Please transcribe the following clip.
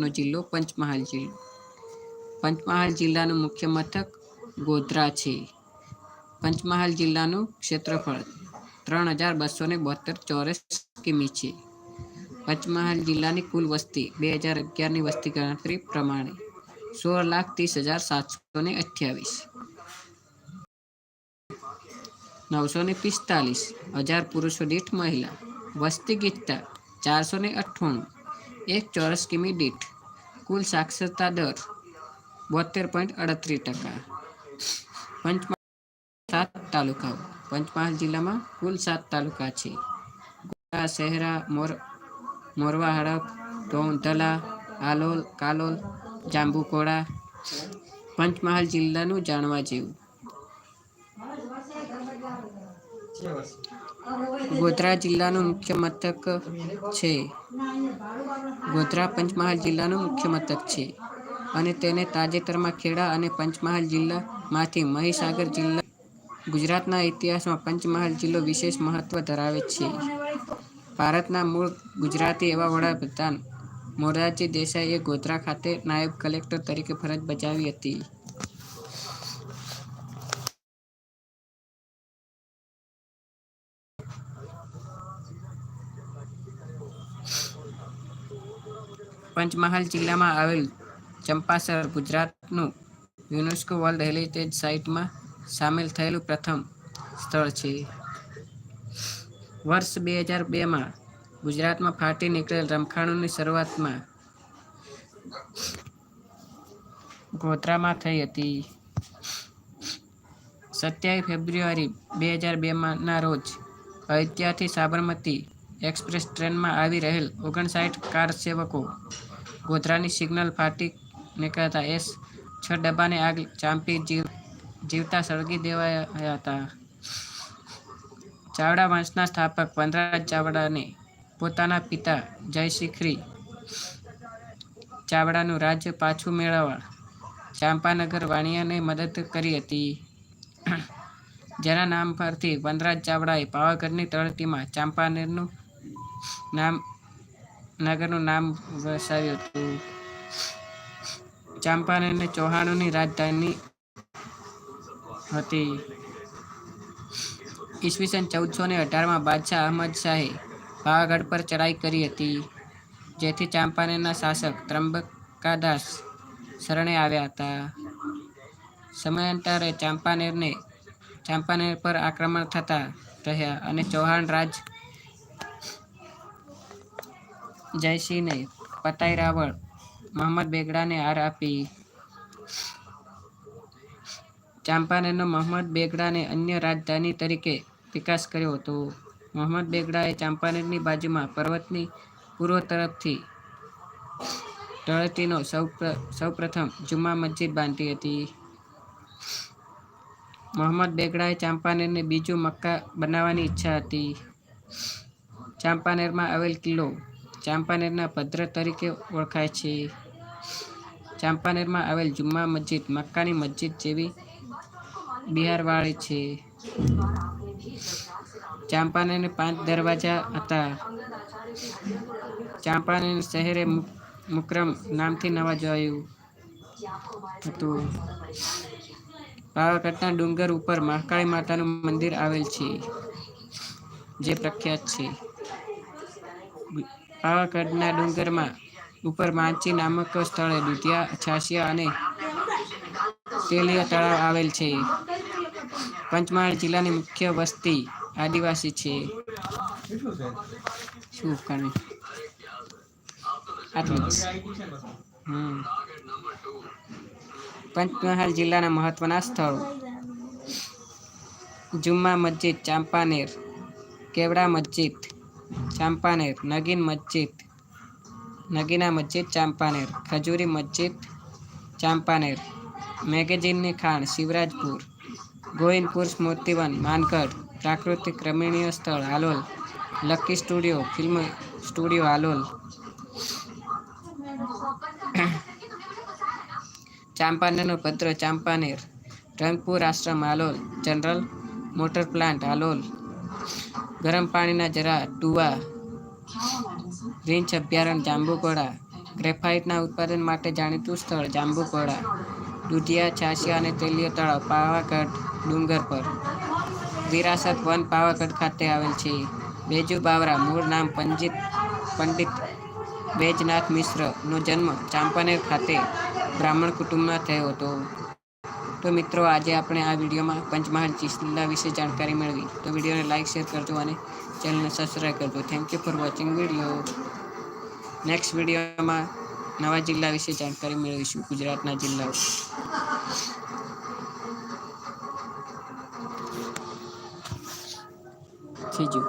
નો જિલ્લો પંચમહાલ જિલ્લો. પંચમહાલ જિલ્લાનું મુખ્ય મથક ગોધરા છે. પંચમહાલ જિલ્લાનું ક્ષેત્રફળ ત્રણ હજાર બસો ને બોતેર ચોરસ કિમી છે. પંચમહાલ જિલ્લાની કુલ વસ્તી બે હજાર અગિયારની વસ્તી ગણતરી પ્રમાણે સોળ લાખ ત્રીસ હજાર સાતસો ને અઠ્યાવીસ. નવસો ને પિસ્તાલીસ હજાર પુરુષો દીઠ મહિલા. વસ્તી ગીતતા ચારસો ને અઠ્ઠાણું એક ચોરસ કિમી દીઠ કુલ સાક્ષરતા દર બોતેર પોઈન્ટ અડત્રીસ ટકા. પંચમહાલ સાત તાલુકાઓ. પંચમહાલ જિલ્લામાં કુલ સાત તાલુકા છે. ગોડા શહેરા મોર મોરવા હડપ ધોંધલા આલોલ કાલોલ જાંબુકોડા પંચમહાલ જિલ્લાનું જાણવા જેવું. ગોધરા જિલ્લાનું મુખ્ય મથક છે. ગોધરા પંચમહાલ જિલ્લાનું મુખ્ય મથક છે અને તેને તાજેતરમાં ખેડા અને પંચમહાલ જિલ્લામાંથી મહીસાગર જિલ્લા ગુજરાતના ઇતિહાસમાં પંચમહાલ જિલ્લો વિશેષ મહત્વ ધરાવે છે. ભારતના મૂળ ગુજરાતી એવા વડાપ્રધાન મોરારજી દેસાઈએ ગોધરા ખાતે નાયબ કલેક્ટર તરીકે ફરજ બજાવી હતી. પંચમહાલ જિલ્લામાં આવેલ ચંપાસર, ગુજરાતનું યુનેસ્કો વર્લ્ડ હેરિટેજ સાઇટમાં સામેલ થયેલું પ્રથમ સ્થળ છે. વર્ષ બે હજાર બેમાં ગુજરાતમાં ફાટી નીકળેલ રમખાણોની શરૂઆતમાં ગોધરામાં થઈ હતી. સત્યાવીસ ફેબ્રુઆરી બે હજાર બેમાંના રોજ અયોધ્યાથી સાબરમતી એક્સપ્રેસ ટ્રેનમાં આવી રહેલ ઓગણસાઠ કાર સેવકો ગોધરાની સિગ્નલ ફાટી નીકળતા એસ છ ડબ્બાને આગ ચાંપી જીવ, જીવતા સળગી દેવાયા હતા. ચાવડા વંશના સ્થાપક વનરાજ ચાવડાને પોતાના પિતા જયશિખરી ચાવડાનું રાજ્ય પાછું મેળવવા ચાંપાનગર વાણિયાને મદદ કરી હતી. જેના નામ પરથી વનરાજ ચાવડાએ પાવાગઢની તળતીમાં ચાંપાનેરનું નામ, નગરનું નામ વસાવ્યું હતું. ચાંપાનેરને ચૌહાણોની રાજધાની હતી. ઈસવીસન ચૌદસો ને અઢારમાં બાદશાહ અહમદ શાહે પાવાગઢ પર ચડાઈ કરી હતી, જેથી ચાંપાનેરના શાસક ત્રંબકાદાસ શરણે આવ્યા હતા. સમયાંતરે ચાંપાનેરને, ચાંપાનેર પર આક્રમણ થતા રહ્યા અને ચૌહાણ રાજ જયસિંહને પતાઈ રાવળ મોહમ્મદ બેગડાને હાર આપી. ચાંપાનેરનો મોહમ્મદ બેગડાને અન્ય રાજધાની તરીકે વિકાસ કર્યો હતો. મોહમ્મદ બેગડાએ ચાંપાનેરની બાજુમાં પર્વતની પૂર્વ તરફથી તળેટીનો સૌ સૌપ્રથમ જુમ્મા મસ્જિદ બાંધી હતી. મોહમ્મદ બેગડાએ ચાંપાનેરને બીજું મક્કા બનાવવાની ઈચ્છા હતી. ચાંપાનેરમાં આવેલ કિલ્લો ચાંપાનેરના ભદ્ર તરીકે ઓળખાય છે. ચાંપાનેરમાં આવેલ જુમ્મા મસ્જિદ મક્કાની મસ્જિદ જેવી બિહારવાળી છે. ચાંપાનેરને પાંચ દરવાજા હતા. ચાંપાનેર શહેરે મુકરમ નામથી નવાજાયું હતું. પાવાગઢના ડુંગર ઉપર મહાકાળી માતાનું મંદિર આવેલ છે, જે પ્રખ્યાત છે. પાવાગઢના ડુંગરમાં ઉપર માંચી નામક સ્થળે દુધિયા છાસિયા અને તેલિયા તળાવ આવેલ છે. પંચમહાલ જિલ્લાની મુખ્ય વસ્તી આદિવાસી છે. શું કરે આટલું હમ. પંચમહાલ જિલ્લાના મહત્વના સ્થળો. જુમ્મા મસ્જિદ, ચાંપાનેર, કેવડા મસ્જિદ ચાંપાનેર, નગીન મસ્જિદ, નગીના મસ્જિદ ચાંપાનેર, ખજૂરી મસ્જિદ ચાંપાનેર, મેગેઝીનની ખાણ શિવરાજપુર, ગોવિંદપુર સ્મૃતિવન, માનગઢ, પ્રાકૃતિક રમણીય સ્થળ Halol, lucky studio, film studio Halol. ચાંપાનેરનો પત્ર ચાંપાનેર રંગપુર આશ્રમ Halol, general motor plant Halol, ગરમ પાણીના જરા ટુવા રીંછ અભયારણ્ય જાંબુકોડા ગ્રેફાઇટના ઉત્પાદન માટે જાણીતું સ્થળ જાંબુઘોડા. દુધિયા, છાશિયા અને તેલીય તળાવ પાવાગઢ, ડુંગર પર. વિરાસત વન પાવાગઢ ખાતે આવેલ છે. બેજુ બાવરા, મૂળ નામ પંડિત પંડિત બેજનાથ મિશ્રનો જન્મ ચાંપાનેર ખાતે બ્રાહ્મણ કુટુંબમાં થયો હતો. તો મિત્રો, આજે આપણે આ વિડીયોમાં પંચમહાલ જિલ્લા વિશે જાણકારી મેળવી. તો વિડીયોને લાઇક શેર કરજો અને ચેનલને સબસ્ક્રાઈબ કરજો. Thank you for watching video next વિડીયોમાં નવા જિલ્લા વિશે જાણકારી મેળવીશું. ગુજરાતના જિલ્લાઓ. પતી ગયું.